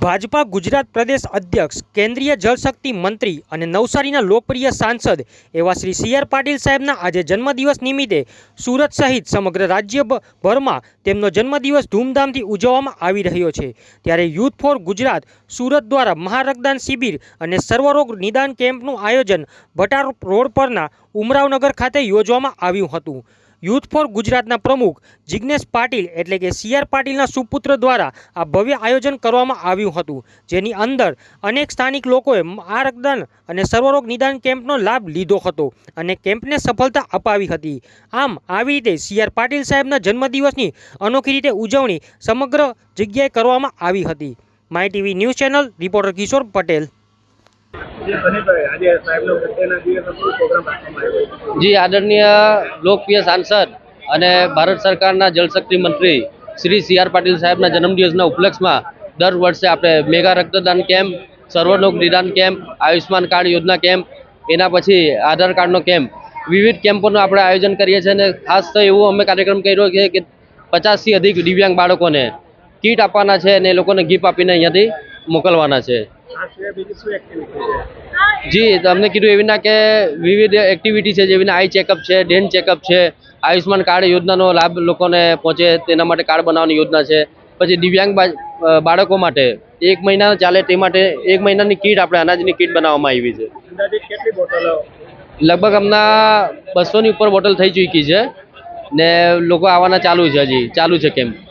ભાજપા ગુજરાત પ્રદેશ અધ્યક્ષ, કેન્દ્રીય જળશક્તિ મંત્રી અને નવસારીના લોકપ્રિય સાંસદ એવા શ્રી સી આર પાટીલ સાહેબના આજે જન્મદિવસ નિમિત્તે સુરત સહિત સમગ્ર રાજ્યભરમાં તેમનો જન્મદિવસ ધૂમધામથી ઉજવવામાં આવી રહ્યો છે. ત્યારે યુથ ફોર ગુજરાત સુરત દ્વારા મહારક્તદાન શિબિર અને સર્વરોગ નિદાન કેમ્પનું આયોજન ભટાર રોડ પરના ઉમરાવનગર ખાતે યોજવામાં આવ્યું હતું. યુથ ફોર ગુજરાતના પ્રમુખ જિજ્ઞેશ પાટીલ એટલે કે સીઆર પાટીલના સુપુત્ર દ્વારા આ ભવ્ય આયોજન કરવામાં આવ્યું હતું, જેની અંદર અનેક સ્થાનિક લોકોએ આ રક્તદાન અને સર્વરોગ નિદાન કેમ્પનો લાભ લીધો હતો અને કેમ્પને સફળતા અપાવી હતી. આમ, આવી રીતે સીઆર પાટીલ સાહેબના જન્મદિવસની અનોખી રીતે ઉજવણી સમગ્ર જગ્યાએ કરવામાં આવી હતી. My TV news channel, reporter Kishor Patel. જે, આદરણીય લોકપ્રિય સાંસદ અને ભારત સરકારના જળશક્તિ મંત્રી શ્રી સી આર પાટીલ સાહેબના જન્મદિવસના ઉપલક્ષમાં દર વર્ષે આપણે મેગા રક્તદાન કેમ્પ સર્વરોગ નિદાન કેમ્પ આયુષ્માન કાર્ડ યોજના કેમ્પ, એના પછી આધાર કાર્ડનો કેમ્પ, વિવિધ કેમ્પોનું આપણે આયોજન કરીએ છીએ અને ખાસ તો એવું અમે કાર્યક્રમ કર્યો છે કે પચાસથી અધિક દિવ્યાંગ બાળકોને કીટ આપવાના છે અને એ લોકોને ગિફ્ટ આપીને અહીંયાથી મોકલવાના છે. જી તમને કીધું એવી ના કે વિવિધ એક્ટિવિટી છે જેવી આઈ ચેકઅપ છે ડેન ચેકઅપ છે આયુષ્માન કાર્ડ યોજનાનો લાભ લોકોને પહોંચે તેના માટે કાર્ડ બનાવવાની યોજના છે. પછી દિવ્યાંગ બાળકો માટે એક મહિના ચાલે તે માટે એક મહિનાની કીટ આપણે અનાજની કીટ બનાવવામાં આવી છે. લગભગ હમણાં બસોની ઉપર બોટલ થઈ ચૂકી છે ને લોકો આવવાના ચાલુ છે હજી ચાલુ છે કેમ? શું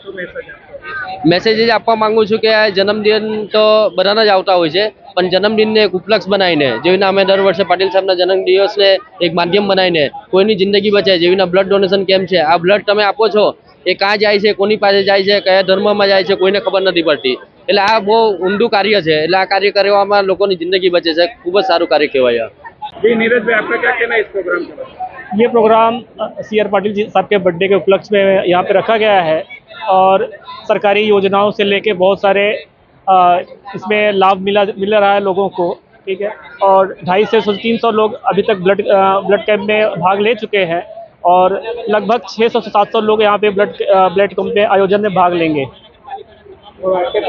મેસેજ આપશો મેસેજ જ આપવા માંગુ છું કે આ જન્મદિન તો બધાના જ આવતા હોય છે પણ જન્મદિનને એક ઉપલક્ષ બનાવીને જેવીના અમે દર વર્ષે પાટીલ સાહેબના જન્મદિવસને એક માધ્યમ બનાવીને કોઈની જિંદગી બચે જેવીના બ્લડ ડોનેશન કેમ્પ છે આ બ્લડ તમે આપો છો એ કાં જાય છે કોની પાસે જાય છે કયા ધર્મમાં જાય છે કોઈને ખબર નથી પડતી એટલે આ બહુ ઊંડું કાર્ય છે એટલે આ કાર્ય કરવામાં લોકોની જિંદગી બચે છે ખૂબ જ સારું કાર્ય કહેવાય આ जी नीरज भाई आपका क्या कहना है इस प्रोग्राम के बारे में ये programme C R Patil ji साहब के बर्थडे के उपलक्ष्य में यहाँ पे रखा गया है और सरकारी योजनाओं से लेके बहुत सारे अ, इसमें लाभ मिला मिल रहा है लोगों को ठीक है? और ढाई से तीन सौ लोग अभी तक ब्लड ब्लड कैंप में भाग ले चुके हैं और लगभग 600 से 700 लोग यहाँ पे ब्लड ब्लड कैंप में आयोजन में भाग लेंगे। से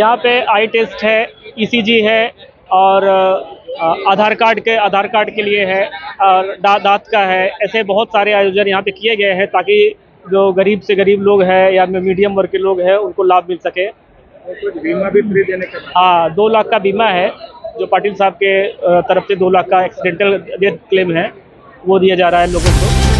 यहाँ पे आई टेस्ट है ईसीजी है और आधार कार्ड के आधार कार्ड के लिए है और दा, दांत का है ऐसे बहुत सारे आयोजन यहाँ पे किए गए हैं ताकि जो गरीब से गरीब लोग हैं या मीडियम वर्ग के लोग हैं उनको लाभ मिल सके। कुछ बीमा भी फ्री देने का हाँ दो लाख का बीमा है जो पाटिल साहब के तरफ़ से दो लाख का एक्सीडेंटल डेथ क्लेम है वो दिया जा रहा है लोगों को।